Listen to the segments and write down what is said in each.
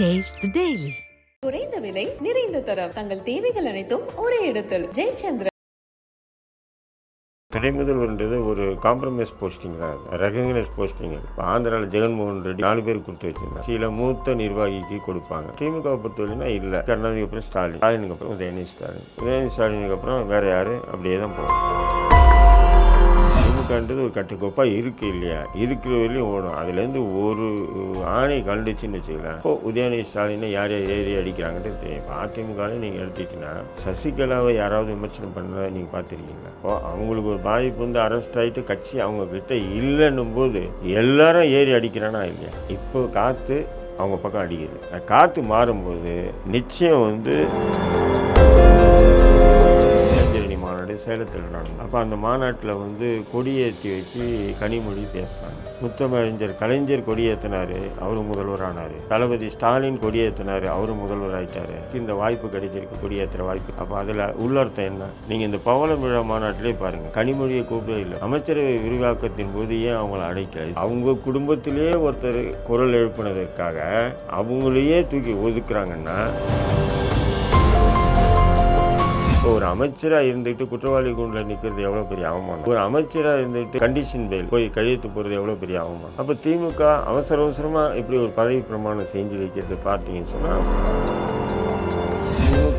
The Daily. குறைந்த விலை நிறைந்த தரம். தங்கள் தேவைகள் அனைத்தும் ஒரே இடத்தில். ஜெயச்சந்திரன். துணை முதல்வர்ன்றது ஒரு காம்ப்ரமைஸ் போஸ்டிங் தான் ரெகக்னைஸ் போஸ்டிங் இப்போ ஆந்திராவில் ஜெகன்மோகன் ரெட்டி நாலு பேர் கொடுத்து வச்சிருந்தாங்க. சில மூத்த நிர்வாகிக்கு கொடுப்பாங்க. திமுக பொறுத்தவரைனா இல்லை. கருணாநிதிக்கு அப்புறம் ஸ்டாலின். ஸ்டாலினுக்கு அப்புறம் உதயநிதி ஸ்டாலின். உதயநிதி ஸ்டாலினுக்கு அப்புறம் வேற யாரு? அப்படியே தான் போகும். திமுகன்றது ஒரு கட்டுக்கோப்பாக இருக்குது இல்லையா? இருக்கிற வரையும் ஓடும். அதுலேருந்து ஒரு ஆணை கண்டுச்சுன்னு வச்சுக்கலாம் இப்போ உதயநிதி ஸ்டாலினை யார் யார் ஏறி அடிக்கிறாங்கன்ட்டு தெரியும். அதிமுகவில் நீங்கள் எடுத்துக்கிட்டீங்கன்னா சசிகலாவை யாராவது விமர்சனம் பண்ணதை நீங்கள் பார்த்துருக்கீங்களா? இப்போ அவங்களுக்கு ஒரு பாதிப்பு வந்து அரெஸ்ட் ஆகிட்டு கட்சி அவங்கக்கிட்ட இல்லைன்னும் போது எல்லாரும் ஏறி அடிக்கிறானா இல்லையா? இப்போ காற்று அவங்க பக்கம் அடிக்குது. காற்று மாறும்போது நிச்சயம் வந்து சேலத்தில் நடந்தது அப்போ அந்த மாநாட்டில் வந்து கொடியேற்றி வச்சு கனிமொழி பேசினாங்க. முத்தமிழஞ்சர் கலைஞர் கொடியேற்றினார் அவரும் முதல்வர் ஆனார் தளபதி ஸ்டாலின் கொடியேற்றினார் அவரும் முதல்வர் ஆயிட்டாரு இந்த வாய்ப்பு கிடைச்சிருக்கு கொடியேற்றுற வாய்ப்பு. அப்போ அதில் உள்ளர்த்தம் என்ன? நீங்கள் இந்த பவள விழா மாநாட்டிலே பாருங்கள் கனிமொழியை கூப்பிடவே இல்லை. அமைச்சரவை விரிவாக்கத்தின் போது ஏன் அவங்கள அடைக்கலை அவங்க குடும்பத்திலேயே ஒருத்தர் குரல் எழுப்பினதற்காக அவங்களையே தூக்கி ஒதுக்குறாங்கன்னா இப்போ ஒரு அமைச்சராக இருந்துட்டு குற்றவாளி கூண்டில் நிற்கிறது எவ்வளோ பெரிய அவமானம்? ஒரு அமைச்சராக இருந்துட்டு கண்டிஷன் பெயில் போய் கழித்து போகிறது எவ்வளோ பெரிய அவமானம்? அப்போ திமுக அவசர அவசரமாக இப்படி ஒரு பதவி பிரமாணம் செஞ்சு வைக்கிறது பார்த்தீங்கன்னு சொன்னால்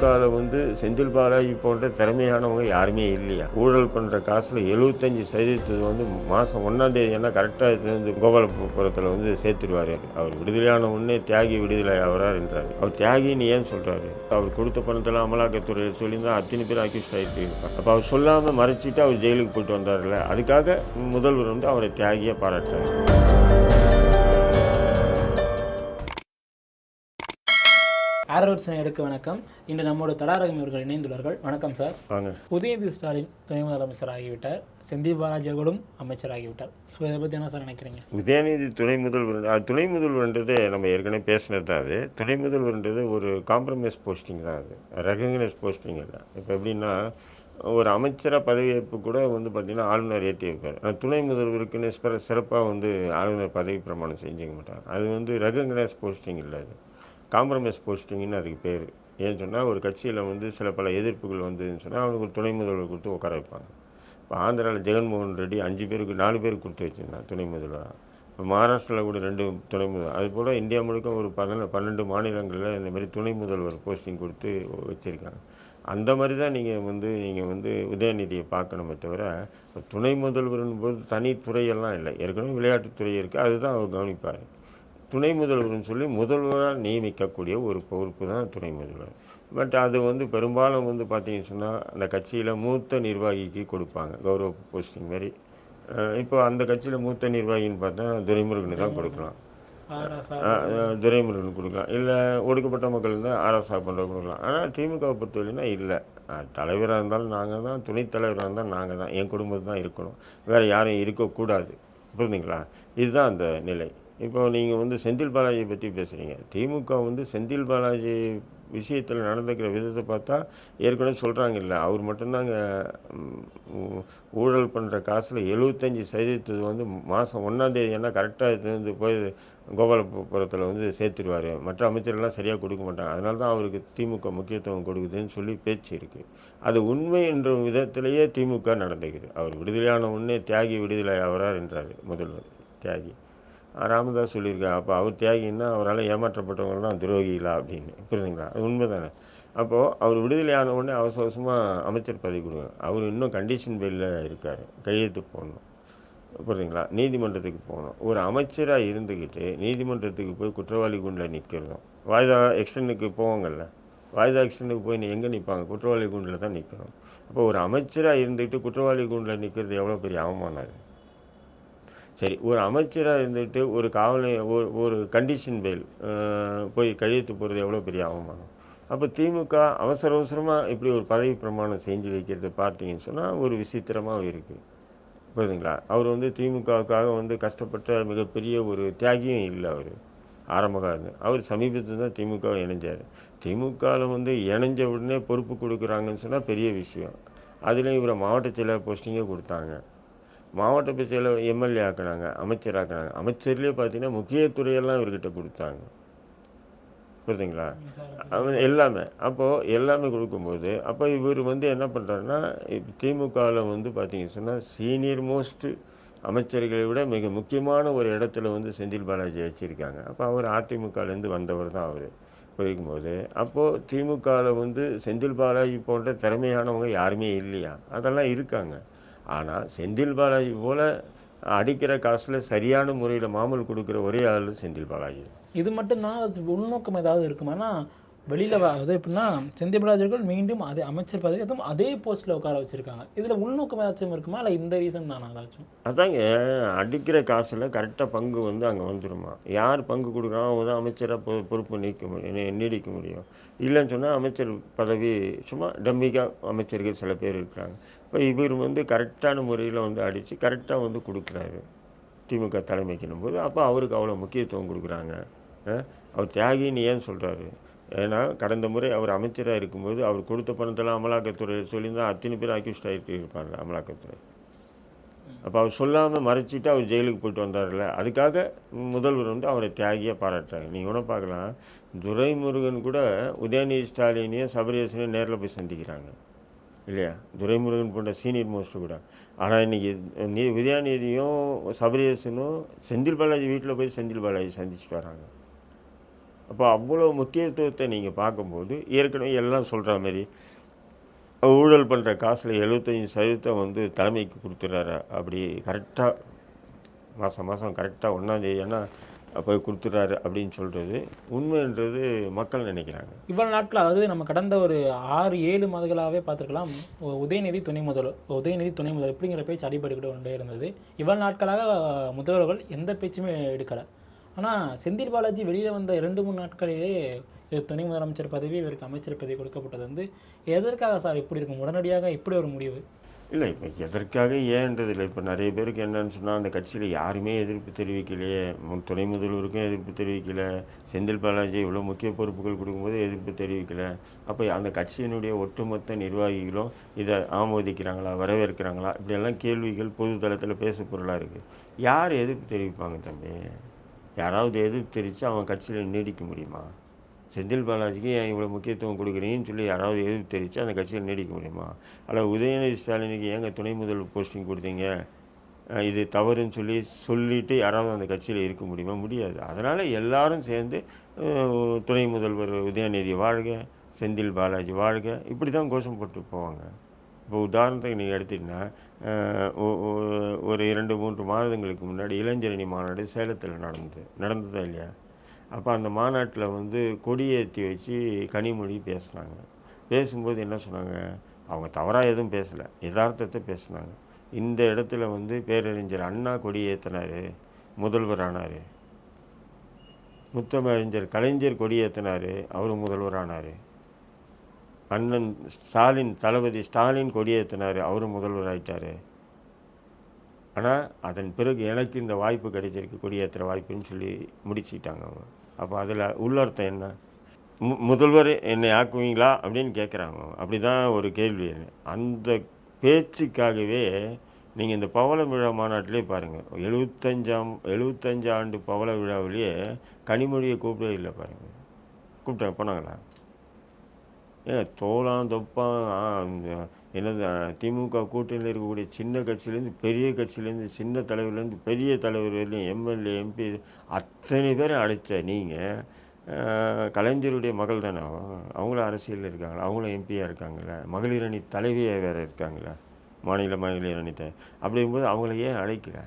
திமுகவில் வந்து செந்தில் பாலாஜி போன்ற திறமையானவங்க யாருமே இல்லையா? ஊழல் பண்ணுற காசில் எழுபத்தஞ்சு சதவீதத்தை வந்து மாதம் ஒன்றாம் தேதி என்ன கரெக்டாக இது வந்து கோபாலபுரத்தில் வந்து சேர்த்துடுவார் அவர். விடுதலையான உடனே தியாகி விடுதலை ஆகிறார் என்றார். அவர் தியாகின்னு ஏன் சொல்கிறாரு அவர் கொடுத்த பணத்தில் அமலாக்கத்துறையில் சொல்லியிருந்தா அத்தனை பேர் அக்யூஸ்ட் ஆகிட்டு இருப்பார் அப்போ அவர் சொல்லாமல் மறைச்சிட்டு அவர் ஜெயிலுக்கு போயிட்டு வந்தார்ல அதுக்காக முதல்வர் வந்து அவரை தியாகியாக பாராட்டுறாரு. ஆரோட்ஸ் நேயருக்கு வணக்கம். இன்று நம்மோடு தடாரகம் அவர்கள் இணைந்துள்ளார்கள். வணக்கம் சார். வாங்க உதயநிதி ஸ்டாலின் துணை முதலமைச்சர் ஆகிவிட்டார். செந்தில் பாலாஜி அவர்களும் அமைச்சர் ஆகிவிட்டார் ஸோ இதை பற்றி என்ன சார் நினைக்கிறீங்க? உதயநிதி துணை முதல்வர் துணை முதல்வர்ன்றது நம்ம ஏற்கனவே பேசினது தான் அது. துணை முதல்வர்ன்றது ஒரு காம்ப்ரமைஸ் போஸ்டிங் தான் அது. ரெகக்னைஸ் போஸ்டிங் இல்லை இப்போ எப்படின்னா ஒரு அமைச்சராக பதவியேற்பு கூட வந்து பார்த்திங்கன்னா ஆளுநர் ஏற்றி வைப்பார். ஆனால் துணை முதல்வருக்குன்னு சிற சிறப்பாக வந்து ஆளுநர் பதவி பிரமாணம் செஞ்சுக்க மாட்டார். அது வந்து ரெகக்னைஸ் போஸ்டிங் இல்லை அது. காம்ப்ரமைஸ் போஸ்டிங்னு அதுக்கு பேர். ஏன்னு சொன்னால் ஒரு கட்சியில் வந்து சில பல எதிர்ப்புகள் வந்ததுன்னு சொன்னால் அவனுக்கு ஒரு துணை முதல்வர் கொடுத்து உட்கார வைப்பாங்க. இப்போ ஆந்திராவில் ஜெகன்மோகன் ரெட்டி அஞ்சு பேருக்கு நாலு பேருக்கு கொடுத்து வச்சுருந்தான் துணை முதல்வராக இப்போ மகாராஷ்டிராவில் கூட ரெண்டு துணை முதல்வர். அதுபோல் இந்தியா முழுக்க ஒரு பன்னெண்டு பன்னெண்டு மாநிலங்களில் இந்த மாதிரி துணை முதல்வர் போஸ்டிங் கொடுத்து வச்சுருக்காங்க. அந்த மாதிரி தான் நீங்கள் வந்து நீங்கள் வந்து உதயநிதியை பார்க்கணுமே தவிர துணை முதல்வர்னு போது தனி துறையெல்லாம் இல்லை. ஏற்கனவே விளையாட்டுத்துறை இருக்குது அதுதான் அவர் கவனிப்பார். துணை முதல்வர்னு சொல்லி முதல்வராக நியமிக்கக்கூடிய ஒரு பொறுப்பு தான் துணை முதல்வர். பட் அது வந்து பெரும்பாலும் வந்து பார்த்தீங்கன்னு சொன்னால் அந்த கட்சியில் மூத்த நிர்வாகிக்கு கொடுப்பாங்க. கௌரவ போஸ்டிங் மாதிரி. இப்போ அந்த கட்சியில் மூத்த நிர்வாகின்னு பார்த்தா துரைமுருகனுக்கு தான் கொடுக்கலாம். துரைமுருகன் கொடுக்கலாம். இல்லை ஒடுக்கப்பட்ட மக்கள் இருந்தால் ஆர்எஸ்ஆ பண்ணுற கொடுக்கலாம். ஆனால் திமுகவை பொறுத்தவரைனா இல்லை. தலைவராக இருந்தாலும் நாங்கள் தான் துணைத் தலைவராக இருந்தால் நாங்கள் தான். என் குடும்பம் தான் இருக்கணும். வேறு யாரும் இருக்கக்கூடாது. புரியுதுங்களா இதுதான் அந்த நிலை. இப்போ நீங்கள் வந்து செந்தில் பாலாஜியை பற்றி பேசுகிறீங்க திமுக வந்து செந்தில் பாலாஜி விஷயத்தில் நடந்துக்கிற விதத்தை பார்த்தா ஏற்கனவே சொல்கிறாங்க இல்லை அவர் மட்டும்தாங்க ஊழல் பண்ணுற காசில் எழுபத்தஞ்சி சதவீதத்து வந்து மாதம் ஒன்றாந்தேதி கரெக்டாக இது வந்து போய் கோபாலபுரத்தில் வந்து சேர்த்துருவார். மற்ற அமைச்சர்கள்லாம் சரியாக கொடுக்க மாட்டாங்க. அதனால தான் அவருக்கு திமுக முக்கியத்துவம் கொடுக்குதுன்னு சொல்லி பேச்சு இருக்குது அது உண்மை என்ற விதத்திலேயே திமுக நடந்துக்குது. அவர் விடுதலையான உடனே தியாகி விடுதலை ஆகிறார் என்றார் முதல்வர். தியாகி. ராமதாஸ் சொல்லியிருக்கா. அப்போ அவர் தியாகின்னா அவரால் ஏமாற்றப்பட்டவங்கலாம் துரோகிகளா அப்படின்னு. புரியுதுங்களா அது உண்மை தானே அப்போது அவர் விடுதலை ஆன உடனே அவசர அவசரமாக அமைச்சர் பதவி கொடுங்க அவர் இன்னும் கண்டிஷன் பெயிலில் இருக்கார். கையெழுத்து போடணும். புரியுதுங்களா நீதிமன்றத்துக்கு போகணும். ஒரு அமைச்சராக இருந்துக்கிட்டு நீதிமன்றத்துக்கு போய் குற்றவாளி குண்டில் நிற்கிறதும் வாய்தா எக்ஸ்டனுக்கு போவாங்கல்ல? வாய்தா எக்ஸ்டனுக்கு போய் எங்கே நிற்பாங்க குற்றவாளி குண்டில் தான் நிற்கணும் அப்போ ஒரு அமைச்சராக இருந்துக்கிட்டு குற்றவாளி குண்டில் நிற்கிறது எவ்வளோ பெரிய அவமானம் அது? சரி ஒரு அமைச்சராக இருந்துட்டு ஒரு காவலை ஒரு ஒரு கண்டிஷன் பெயில் போய் கையெழுத்து போகிறது எவ்வளோ பெரிய அவமானம்? அப்போ திமுக அவசர அவசரமாக இப்படி ஒரு பதவி பிரமாணம் செஞ்சு வைக்கிறது பார்த்தீங்கன்னு சொன்னால் ஒரு விசித்திரமாக இருக்குது புரியுதுங்களா? அவர் வந்து திமுகவுக்காக வந்து கஷ்டப்பட்ட மிகப்பெரிய ஒரு தியாகியும் இல்லை அவர். ஆரம்ப இருந்து அவர் சமீபத்தில் தான் திமுக இணைஞ்சார். திமுகவில் வந்து இணைஞ்ச உடனே பொறுப்பு கொடுக்குறாங்கன்னு சொன்னால் பெரிய விஷயம். அதுலேயும் இவரை மாவட்ட செயலர் போஸ்டிங்கே கொடுத்தாங்க. மாவட்ட செயலர் எம்எல்ஏ ஆக்குனாங்க அமைச்சர் ஆக்குனாங்க. அமைச்சர்லேயே பார்த்தீங்கன்னா முக்கிய துறையெல்லாம் இவர்கிட்ட கொடுத்தாங்க. புரியுதுங்களா? அவன் எல்லாமே. அப்போது எல்லாமே கொடுக்கும்போது அப்போ இவர் வந்து என்ன பண்ணுறாருன்னா திமுகவில் வந்து பார்த்தீங்க சொன்னால் சீனியர் மோஸ்ட்டு அமைச்சர்களை விட மிக முக்கியமான ஒரு இடத்துல வந்து செந்தில் பாலாஜி வச்சுருக்காங்க. அப்போ அவர் அதிமுகலேருந்து வந்தவர் தான் அவர். போது அப்போது திமுகவில் வந்து செந்தில் பாலாஜி போன்ற திறமையானவங்க யாருமே இல்லையா? அதெல்லாம் இருக்காங்க. ஆனால் செந்தில் பாலாஜி போல் அடிக்கிற காசில் சரியான முறையில் மாமூல் கொடுக்குற ஒரே ஆள் செந்தில் பாலாஜி. இது மட்டும்தான் உள்நோக்கம் ஏதாவது இருக்குமானா வெளியில் அது எப்படின்னா செந்தில்ராஜர்கள் மீண்டும் அதே அமைச்சர் பதவி அதுவும் அதே போஸ்ட்டில் உட்கார வச்சிருக்காங்க. இதில் உள்நோக்கம் ஏதாச்சும் இருக்குமா? இல்லை இந்த ரீசன் தானா ஏதாச்சும்? அதாங்க அடிக்கிற காசில் கரெக்டாக பங்கு வந்து அங்கே வந்துருமா? யார் பங்கு கொடுக்குறான் அவங்க தான் அமைச்சராக பொ பொறுப்பு நீக்க முடியும் நீடிக்க முடியும். இல்லைன்னு சொன்னால் அமைச்சர் பதவி சும்மா டம்மிக்காக அமைச்சர்கள் சில பேர் இருக்கிறாங்க. இப்போ இவர் வந்து கரெக்டான முறையில் வந்து அடித்து கரெக்டாக வந்து கொடுக்குறாரு. திமுக தலைமைக்குன்னும் போது அப்போ அவருக்கு அவ்வளோ முக்கியத்துவம் கொடுக்குறாங்க. அவர் தியாகின்னு ஏன் சொல்கிறாரு ஏன்னா கடந்த முறை அவர் அமைச்சராக இருக்கும்போது அவர் கொடுத்த பணத்தெல்லாம் அமலாக்கத்துறை சொல்லியிருந்தா அத்தனை பேர் அக்யூஸ்ட் ஆகிட்டு இருப்பாங்க அமலாக்கத்துறை. அப்போ அவர் சொல்லாமல் மறைச்சிட்டு அவர் ஜெயிலுக்கு போயிட்டு வந்தார்ல அதுக்காக முதல்வர் வந்து அவரை தியாகியாக பாராட்டுறாங்க நீங்கள் கூட பார்க்கலாம். துரைமுருகன் கூட உதயநிதி ஸ்டாலினையும் சபரீசனையும் நேரில் போய் சந்திக்கிறாங்க. இல்லையா? துரைமுருகன் போன்ற சீனியர் மோஸ்ட் கூட. ஆனால் இன்றைக்கி நீ உதயநிதியும் சபரியசனும் செந்தில் பாலாஜி வீட்டில் போய் செந்தில் பாலாஜி சந்திச்சுட்டு வராங்க. அப்போ அவ்வளோ முக்கியத்துவத்தை நீங்கள் பார்க்கும்போது ஏற்கனவே எல்லாம் சொல்கிற மாதிரி ஊழல் பண்ணுற காசில் எழுபத்தஞ்சி சதவீதம் வந்து தலைமைக்கு கொடுத்துட்றாரு அப்படி கரெக்டாக மாதம் மாதம் கரெக்டாக ஒன்றாந்தேதி ஏன்னா போய் கொடுத்துட்றாரு அப்படின்னு சொல்கிறது உண்மைன்றது மக்கள் நினைக்கிறாங்க. இவ்வளவு நாட்கள் அதாவது நம்ம கடந்த ஒரு ஆறு ஏழு மாதங்களாகவே பார்த்துருக்கலாம். உதயநிதி துணை முதல்வர் உதயநிதி துணை முதல்வர் இப்படிங்கிற பேச்சு அடிபட்டுக்கிட்டு கொண்டே இருந்தது. இவ்வளோ நாட்களாக முதல்வர்கள் எந்த பேச்சுமே எடுக்கலை. ஆனால் செந்தில் பாலாஜி வெளியில் வந்த இரண்டு மூணு நாட்களிலே துணை முதலமைச்சர் பதவி இவருக்கு அமைச்சர் பதவி கொடுக்கப்பட்டது வந்து எதற்காக சார் இப்படி இருக்கும்? உடனடியாக இப்படி ஒரு முடிவு இல்லை இப்போ எதற்காக ஏன்றது இல்லை இப்போ நிறைய பேருக்கு என்னன்னு சொன்னால் அந்த கட்சியில் யாருமே எதிர்ப்பு தெரிவிக்கலையே. மு- துணை முதல்வருக்கும் எதிர்ப்பு தெரிவிக்கலை. செந்தில் பாலாஜி இவ்வளோ முக்கிய பொறுப்புகள் கொடுக்கும்போது எதிர்ப்பு தெரிவிக்கலை. அப்போ அந்த கட்சியினுடைய ஒட்டுமொத்த நிர்வாகிகளும் இதை ஆமோதிக்கிறாங்களா வரவேற்கிறாங்களா? இப்படியெல்லாம் கேள்விகள் பொது தளத்தில் பேச பொருளாக இருக்குது யார் எதிர்ப்பு தெரிவிப்பாங்க தம்பி? யாராவது எதிர்ப்பு தெரிவித்து அவன் கட்சியில் நீடிக்க முடியுமா? செந்தில் பாலாஜிக்கு ஏன் இவ்வளோ முக்கியத்துவம் கொடுக்குறீங்கன்னு சொல்லி யாராவது எதிர்ப்பு தெரிவித்து அந்த கட்சியில் நீடிக்க முடியுமா? அல்ல உதயநிதி ஸ்டாலினுக்கு ஏங்க துணை முதல் போஸ்டிங் கொடுத்தீங்க? இது தவறுன்னு சொல்லி சொல்லிவிட்டு யாராவது அந்த கட்சியில் இருக்க முடியுமா? முடியாது. அதனால் எல்லாரும் சேர்ந்து துணை முதல்வர் உதயநிதி வாழ்க செந்தில் பாலாஜி வாழ்க. இப்படி தான் கோஷம் போட்டு போவாங்க. இப்போ உதாரணத்துக்கு நீங்கள் எடுத்தீங்கன்னா ஒரு இரண்டு மூன்று மாதங்களுக்கு முன்னாடி இளைஞரணி மாநாடு சேலத்தில் நடந்தது. நடந்ததா இல்லையா? அப்போ அந்த மாநாட்டில் வந்து கொடியேற்றி வச்சு கனிமொழி பேசுனாங்க. பேசும்போது என்ன சொன்னாங்க? அவங்க தவறாக எதுவும் பேசலை. யதார்த்தத்தை பேசுனாங்க. இந்த இடத்துல வந்து பேரறிஞர் அண்ணா கொடி ஏற்றினார் முதல்வர் ஆனார். முத்தமிழறிஞர் கலைஞர் கொடி ஏற்றினார் அவர் முதல்வர் ஆனார். அண்ணன் ஸ்டாலின் தளபதி ஸ்டாலின் கொடியேற்றினார் அவரும் முதல்வர் ஆயிட்டார். ஆனால் அதன் பிறகு எனக்கு இந்த வாய்ப்பு கிடைச்சிருக்கு கொடியேற்றுற வாய்ப்புன்னு சொல்லி முடிச்சுக்கிட்டாங்க அவங்க. அப்போ அதில் உள்ளர்த்தம் என்ன? மு முதல்வர் என்னை ஆக்குவீங்களா அப்படின்னு கேட்குறாங்க அப்படி தான் ஒரு கேள்வி. அந்த பேச்சுக்காகவே நீங்கள் இந்த பவள விழா மாநாட்டிலே பாருங்கள் எழுபத்தஞ்சாம் எழுபத்தஞ்சு ஆண்டு பவள விழாவிலேயே கனிமொழியை கூப்பிடவே இல்லை பாருங்கள் கூப்பிட்டாங்க போனாங்களா? ஏன் தோலாம் தொப்பான் ஆ, என்னது திமுக கூட்டணியில் இருக்கக்கூடிய சின்ன கட்சியிலேருந்து பெரிய கட்சியிலேருந்து சின்ன தலைவர்லேருந்து பெரிய தலைவர் வரையும் எம்எல்ஏ எம்பி அத்தனை பேரும் அழைச்ச நீங்கள் கலைஞருடைய மகள் தானே? அவங்களும் அரசியலில் இருக்காங்களா? அவங்களும் எம்பியாக இருக்காங்களா? மகளிர் அணி தலைவியாக வேறு இருக்காங்களா? மாநில மகளிர் அணி த அப்படிங்கும்போது அவங்கள ஏன் அழைக்கல?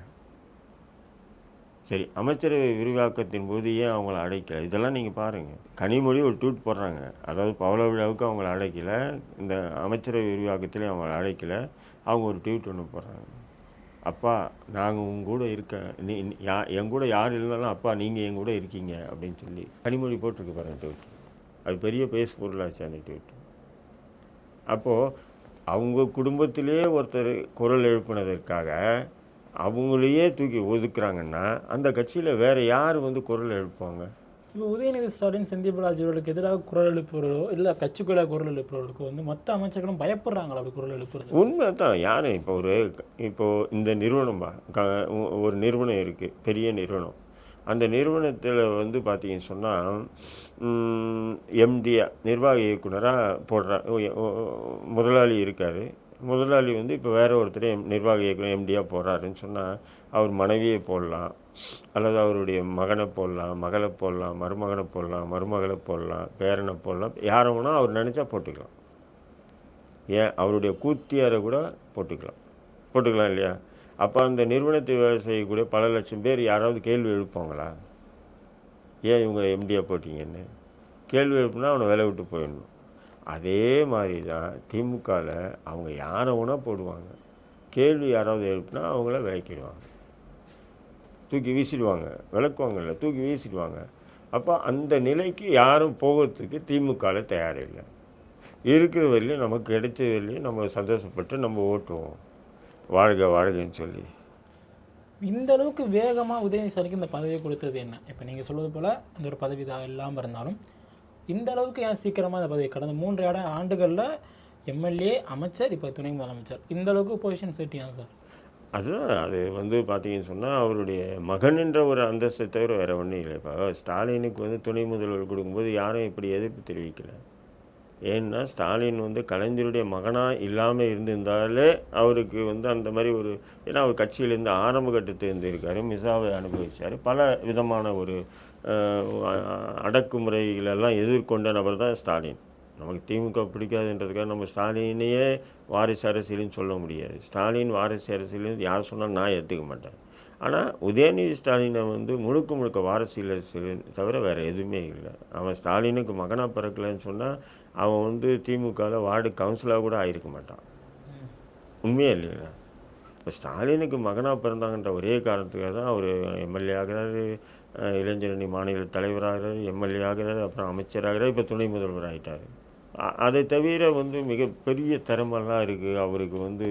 சரி அமைச்சரவை விரிவாக்கத்தின் போது ஏன் அவங்கள அடைக்கல? இதெல்லாம் நீங்கள் பாருங்கள் கனிமொழி ஒரு ட்வீட் போடுறாங்க. அதாவது பவள விழாவுக்கு அவங்கள அடைக்கலை. இந்த அமைச்சரவை விரிவாக்கத்திலையும் அவங்கள அடைக்கலை. அவங்க ஒரு ட்வீட் ஒன்று போடுறாங்க. அப்பா நாங்கள் உங்க கூட இருக்கேன் நீ யா என் கூட யார் இல்லைனாலும் அப்பா நீங்கள் என் கூட இருக்கீங்க அப்படின்னு சொல்லி கனிமொழி போட்டிருக்கு பாருங்க ட்வீட். அது பெரிய பேஸ் பொருளாச்சு அந்த ட்வீட். அப்போது அவங்க குடும்பத்திலே ஒருத்தர் குரல் எழுப்பினதற்காக அவங்களையே தூக்கி ஒதுக்குறாங்கன்னா அந்த கட்சியில் வேறு யார் வந்து குரல் எழுப்புவாங்க? இப்போ உதயநிதி ஸ்டாலின் செந்தில் பாலாஜி அவர்களுக்கு எதிராக குரல் எழுப்புறதோ இல்லை கட்சிக்குள்ள குரல் எழுப்புறவர்களுக்கு வந்து மற்ற அமைச்சர்களும் பயப்படுறாங்களா அப்படி குரல் எழுப்புறது? உண்மை தான் யார் இப்போ ஒரு இப்போ இந்த ஒ- ஒரு நிறுவனம் இருக்குது பெரிய நிறுவனம். அந்த நிறுவனத்தில் வந்து பார்த்தீங்கன்னு சொன்னால் எம்டியா நிர்வாக இயக்குனராக போடுறா முதலாளி இருக்கார். முதலாளி வந்து இப்போ வேற ஒருத்தர் எம் நிர்வாக இயக்குனர் எம்டியாக போகிறாருன்னு சொன்னால் அவர் மனைவியை போடலாம். அல்லது அவருடைய மகனை போடலாம் மகளை போடலாம் மருமகனை போடலாம் மருமகளை போடலாம் பேரனை போடலாம். யாரை வேணால் அவர் நினச்சா போட்டுக்கலாம். ஏன்? அவருடைய கூத்தியாரை கூட போட்டுக்கலாம். போட்டுக்கலாம் இல்லையா? அப்போ அந்த நிறுவனத்தை வேலை செய்யக்கூடிய பல லட்சம் பேர் யாராவது கேள்வி எழுப்பாங்களா ஏன் இவங்க எம்டியாக போட்டிங்கன்னு? கேள்வி எழுப்புனா அவனை வேலை விட்டு போயிடணும். அதே மாதிரி தான் திமுகவில் அவங்க யாரை வேணா போடுவாங்க. கேள்வி யாராவது எழுப்புனா அவங்கள விளக்கிடுவாங்க தூக்கி வீசிடுவாங்க. விளக்குவாங்கல்ல தூக்கி வீசிடுவாங்க. அப்போ அந்த நிலைக்கு யாரும் போகிறதுக்கு திமுகவில் தயாரில்லை. இருக்கிற வரையிலும் நமக்கு கிடைச்ச வரையிலும் நம்ம சந்தோஷப்பட்டு நம்ம ஓட்டுவோம். வாழ்க வாழ்கன்னு சொல்லி. இந்த அளவுக்கு வேகமாக உதயநிதி சாருக்கு இந்த பதவியை கொடுத்தது என்ன? இப்போ நீங்கள் சொல்வது போல் இந்த ஒரு பதவி தான் இல்லாமல் இருந்தாலும் இந்த அளவுக்கு ஏன் சீக்கிரமாக அந்த பதவி கடந்த? மூன்று ஆட ஆண்டுகளில் எம்எல்ஏ அமைச்சர் இப்போ துணை முதலமைச்சர். இந்த அளவுக்கு பொசிஷன் செட் ஏன் சார் அதுதான் அது வந்து பார்த்தீங்கன்னு சொன்னால் அவருடைய மகன்ன்ற ஒரு அந்தஸ்தை தவிர வேறு ஒன்றும் இல்லை. இப்போ ஸ்டாலினுக்கு வந்து துணை முதல்வர் கொடுக்கும்போது யாரும் இப்படி எதிர்ப்பு தெரிவிக்கல. ஏன்னா ஸ்டாலின் வந்து கலைஞருடைய மகனாக இல்லாமல் இருந்திருந்தாலே அவருக்கு வந்து அந்த மாதிரி ஒரு ஏன்னா அவர் கட்சியிலேருந்து ஆரம்ப கட்டத்தில் இருந்திருக்காரு மிசாவை அனுபவிச்சார். பல விதமான ஒரு அடக்குமுறைகளெல்லாம் எதிர்கொண்ட நபர் தான் ஸ்டாலின். நமக்கு திமுக பிடிக்காதுன்றதுக்காக நம்ம ஸ்டாலினையே வாரிசு அரசியல்னு சொல்ல முடியாது. ஸ்டாலின் வாரிசு அரசியல்னு யார் சொன்னால் நான் ஏற்றுக்க மாட்டேன். ஆனால் உதயநிதி ஸ்டாலினை வந்து முழுக்க முழுக்க வாரிசியல் தவிர வேறு எதுவுமே இல்லை. அவன் ஸ்டாலினுக்கு மகனாக பிறக்கலைன்னு சொன்னால் அவன் வந்து திமுகவில் வார்டு கவுன்சிலாக கூட ஆயிருக்க மாட்டான். உண்மையே இல்லைங்களா இப்போ ஸ்டாலினுக்கு மகனாக பிறந்தாங்கன்ற ஒரே காரணத்துக்காக தான் அவர் எம்எல்ஏ ஆகிறாரு இளைஞரணி மாநில தலைவராகிறார் எம்எல்ஏ ஆகிறார் அப்புறம் அமைச்சராகிறார் இப்போ துணை முதல்வர் ஆகிட்டார் அதை தவிர வந்து மிகப்பெரிய திறமெல்லாம் இருக்குது அவருக்கு வந்து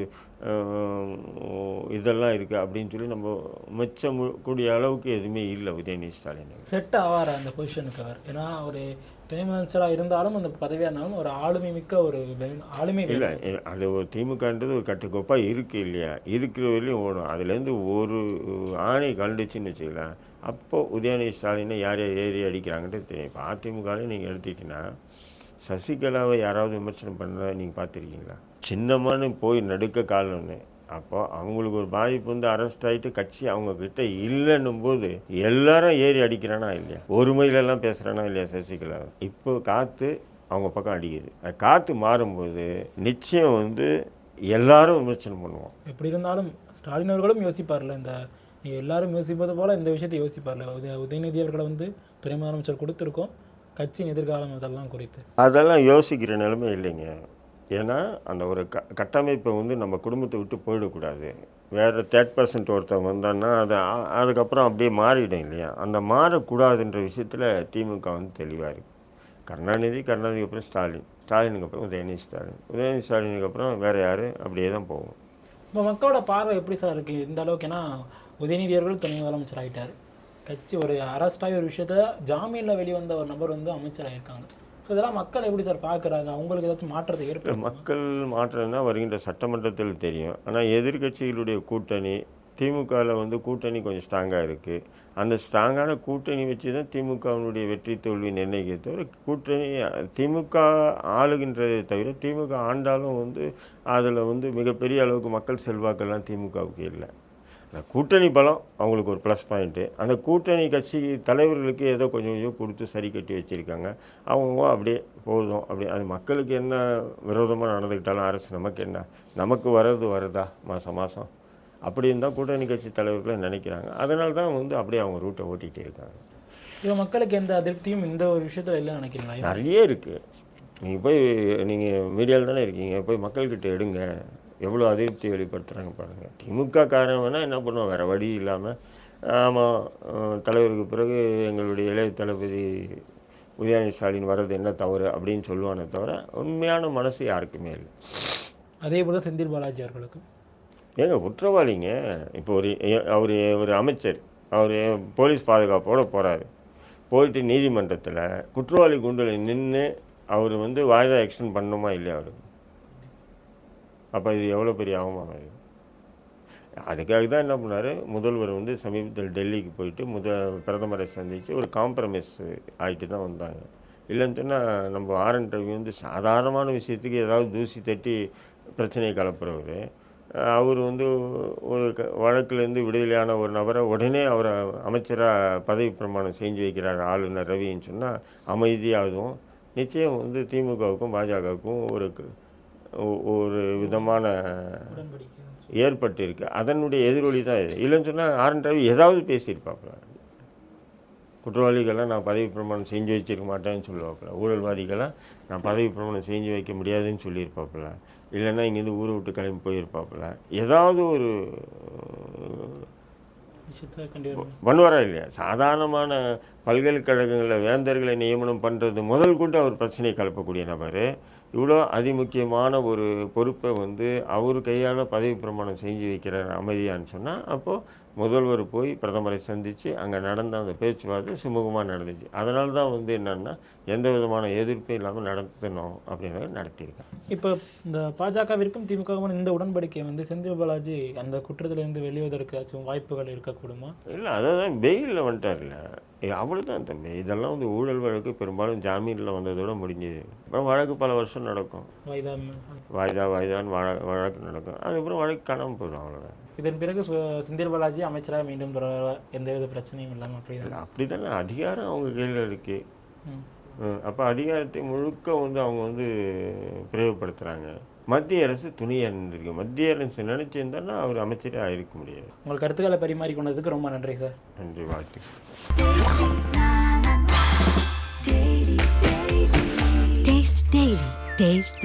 இதெல்லாம் இருக்குது அப்படின்னு சொல்லி நம்ம மெச்சம் கூடிய அளவுக்கு எதுவுமே இல்லை உதயநிதி ஸ்டாலின் செட் ஆவார் அந்த பொசிஷனுக்கு அவர்? ஏன்னா ஒரு துணை முதலமைச்சராக இருந்தாலும் அந்த பதவியாக இருந்தாலும் ஒரு ஆளுமை மிக்க ஒரு. ஆளுமை. இல்லை அது ஒரு திமுகன்றது ஒரு கட்டுக்கோப்பாக இருக்குது இல்லையா? இருக்கிற வரையிலும் ஓடும். அதுலேருந்து ஒரு ஆணை கண்டுச்சுன்னு வச்சுக்கலாம் அப்போ உதயநிதி ஸ்டாலினை யார் யார் ஏறி அடிக்கிறாங்கன்ட்டு தெரியும். இப்போ அதிமுகவில் நீங்கள் எடுத்துக்கிட்டீங்கன்னா சசிகலாவை யாராவது விமர்சனம் பண்ண நீங்கள் பார்த்துருக்கீங்களா? சின்னமானு போய் நடுக்க காலம்னு. அப்போ அவங்களுக்கு ஒரு பாதிப்பு வந்து அரெஸ்ட் ஆகிட்டு கட்சி அவங்க கிட்ட இல்லைன்னும் போது எல்லாரும் ஏறி அடிக்கிறானா இல்லையா? ஒருமையிலெல்லாம் பேசுகிறானா இல்லையா சசிகலா? இப்போ காற்று அவங்க பக்கம் அடிக்குது. அது காற்று மாறும்போது நிச்சயம் வந்து எல்லாரும் விமர்சனம் பண்ணுவோம். எப்படி இருந்தாலும் ஸ்டாலின் அவர்களும் யோசிப்பார்ல இந்த எல்லாரும் யோசிப்பது போல இந்த விஷயத்தை யோசிப்பார்ல. உதய உதயநிதி அவர்களை வந்து துணை முதலமைச்சர் கொடுத்துருக்கோம். கட்சியின் எதிர்காலம் இதெல்லாம் குறித்து. அதெல்லாம் யோசிக்கிற நிலைமை இல்லைங்க. ஏன்னா அந்த ஒரு க கட்டமைப்பை வந்து நம்ம குடும்பத்தை விட்டு போயிடக்கூடாது. வேறு தேர்ட் பர்சன்ட் ஒருத்தன் வந்தான்னா அது அதுக்கப்புறம் அப்படியே மாறிடும் இல்லையா? அந்த மாறக்கூடாதுன்ற விஷயத்தில் திமுக வந்து தெளிவாக இருக்குது கருணாநிதி கருணாநிதிக்கு அப்புறம் ஸ்டாலின். ஸ்டாலினுக்கு அப்புறம் உதயநிதி ஸ்டாலின். உதயநிதி ஸ்டாலினுக்கு அப்புறம் வேறு யார்? அப்படியே தான் போகும். இப்போ மக்களோட பார்வை எப்படி சார் இருக்குது இந்த அளவுக்கு ஏன்னா உதயநிதி அவர்கள் துணை முதலமைச்சர் ஆகிட்டார் கட்சி ஒரு அரஸ்டாகி ஒரு விஷயத்த ஜாமீனில் வெளிவந்த ஒரு நபர் வந்து அமைச்சர் ஆகியிருக்காங்க ஸோ இதெல்லாம் மக்கள் எப்படி சார் பார்க்குறாங்க? அவங்களுக்கு ஏதாச்சும் மாற்றத்தை ஏற்படுத்த ஏற்படும் மக்கள் மாற்றம்னா வருகின்ற சட்டமன்றத்தில் தெரியும். ஆனால் எதிர்க்கட்சிகளுடைய கூட்டணி திமுகவில் வந்து கூட்டணி கொஞ்சம் ஸ்ட்ராங்காக இருக்குது அந்த ஸ்ட்ராங்கான கூட்டணி வச்சு தான் திமுகவினுடைய வெற்றி தோல்வி நிர்ணயிக்க தவிர கூட்டணி திமுக ஆளுகின்றதை தவிர திமுக ஆண்டாலும் வந்து அதில் வந்து மிகப்பெரிய அளவுக்கு மக்கள் செல்வாக்கெல்லாம் திமுகவுக்கு இல்லை. கூட்டணி பலம் அவங்களுக்கு ஒரு ப்ளஸ் பாயிண்ட்டு அந்த கூட்டணி கட்சி தலைவர்களுக்கு ஏதோ கொஞ்சம் கொஞ்சம் கொடுத்து சரி கட்டி வச்சுருக்காங்க. அவங்க அப்படியே போதும். அப்படி அது மக்களுக்கு என்ன விரோதமாக நடந்துக்கிட்டாலும் அரசு நமக்கு என்ன? நமக்கு வர்றது வருதா? மாதம் மாதம் அப்படி இருந்தால் கூட்டணி கட்சி தலைவர்களை நினைக்கிறாங்க? அதனால தான் வந்து அப்படியே அவங்க ரூட்டை ஓட்டிகிட்டே இருக்காங்க. இப்போ மக்களுக்கு எந்த அதிருப்தியும் இந்த ஒரு விஷயத்தில் இல்லை நினைக்கிறீங்களா? நிறைய இருக்குது நீங்கள் போய் நீங்கள் மீடியாவில் தானே இருக்கீங்க. போய் மக்கள்கிட்ட எடுங்க. எவ்வளோ அதிருப்தி வெளிப்படுத்துகிறாங்க பாருங்கள் திமுக வேணால் என்ன பண்ணுவோம்? வேறு வழி இல்லாமல் ஆமாம் தலைவருக்கு பிறகு எங்களுடைய இளைய தளபதி உதயநிதி ஸ்டாலின் வர்றது என்ன தவறு அப்படின்னு சொல்லுவானே தவிர உண்மையான மனசு யாருக்குமே இல்லை. அதே போல் செந்தில் பாலாஜி அவர்களுக்கு ஏங்க குற்றவாளிங்க. இப்போ ஒரு அவர் ஒரு அமைச்சர். அவர் போலீஸ் பாதுகாப்போடு போகிறாரு போயிட்டு நீதிமன்றத்தில் குற்றவாளி குண்டில் நின்று அவர் வந்து வாய்தா எக்ஸ்டெண்ட் பண்ணணுமா இல்லையா அவருக்கு? அப்போ இது எவ்வளோ பெரிய அவமானம் இது? அதுக்காக தான் என்ன பண்ணார்? முதல்வர் வந்து சமீபத்தில் டெல்லிக்கு போயிட்டு முத பிரதமரை சந்தித்து ஒரு காம்ப்ரமைஸ் ஆகிட்டு தான் வந்தாங்க. இல்லைன்னு சொன்னால் நம்ம ஆர்என் ரவி வந்து சாதாரணமான விஷயத்துக்கு ஏதாவது தூசி தட்டி பிரச்சனையை கலப்புறவர் அவர் வந்து ஒரு க வழக்குலேருந்து விடுதலையான ஒரு நபரை உடனே அவரை அமைச்சராக பதவி பிரமாணம் செஞ்சு வைக்கிறார் ஆளுநர் ரவின்னு சொன்னால் அமைதியாகவும் நிச்சயம் வந்து திமுகவுக்கும் பாஜகவுக்கும் ஒரு ஒரு விதமான ஏற்பட்டிருக்கு. அதனுடைய எதிரொலி தான் இது. இல்லைன்னு சொன்னால் ஆர்என் ரவி ஏதாவது பேசியிருப்பாப்புல. குற்றவாளிகளை நான் பதவி பிரமாணம் செஞ்சு வச்சிருக்க மாட்டேன்னு சொல்லுவாப்புல. ஊழல்வாதிகளை நான் பதவி பிரமாணம் செஞ்சு வைக்க முடியாதுன்னு சொல்லியிருப்பாப்புல. இல்லைன்னா இங்கேருந்து ஊரை விட்டு கிளம்பி போயிருப்பாப்புல. ஏதாவது ஒரு பண்ணுவாரா இல்லையா? சாதாரணமான பல்கலைக்கழகங்களில் வேந்தர்களை நியமனம் பண்ணுறது முதல் கொண்டு அவர் பிரச்சனையை கலப்பக்கூடிய நபர். இவ்வளோ அதிமுக்கியமான ஒரு பொறுப்பை வந்து அவர் கையால் பதவி பிரமாணம் செஞ்சு வைக்கிறார் அமைதியான்னு சொன்னால் அப்போது முதல்வர் போய் பிரதமரை சந்தித்து அங்கே நடந்த அந்த பேச்சுவார்த்தை சுமூகமாக நடந்துச்சு. அதனால தான் வந்து என்னென்னா எந்த விதமான எதிர்ப்பும் இல்லாமல் நடத்தணும் அப்படின்றத நடத்தியிருக்காங்க. இப்போ இந்த பாஜகவிற்கும் திமுகவிற்கும் இந்த உடன்படிக்கை வந்து செந்தில் பாலாஜி அந்த குற்றத்திலிருந்து வெளிவதற்காச்சும் வாய்ப்புகள் இருக்கக்கூடுமா? இல்லை அதை தான் பெயிலில் வந்துட்டார்ல அவ்வளோதான் தம்பி இதெல்லாம் வந்து ஊழல் வழக்கு பெரும்பாலும் ஜாமீனில் வந்ததோட முடிஞ்சது அப்புறம் வழக்கு பல வருஷம் நடக்கும். வாய்தா வாய்தா வாய்தான்னு வழ வழக்கு நடக்கும். அதுக்கப்புறம் வழக்கு காணாமல் போயிடும் அவ்வளோதான் இதன் பிறகு செந்தில் பாலாஜி அமைச்சராக மீண்டும் தொடர எந்தவித பிரச்சனையும் இல்லாமல் அப்படிதான். அப்படி தானே அதிகாரம் அவங்க கையில் இருக்கு. அப்போ அதிகாரத்தை முழுக்க வந்து அவங்க வந்து பிரயோகப்படுத்துகிறாங்க மத்திய அரசு துணியாக இருந்திருக்கு மத்திய அரசு நினச்சிருந்தான்னா அவர் அமைச்சரே ஆயிருக்க முடியாது. உங்கள் கருத்துக்களை பரிமாறிக்கொண்டதுக்கு ரொம்ப நன்றி சார். நன்றி வாழ்த்து Taste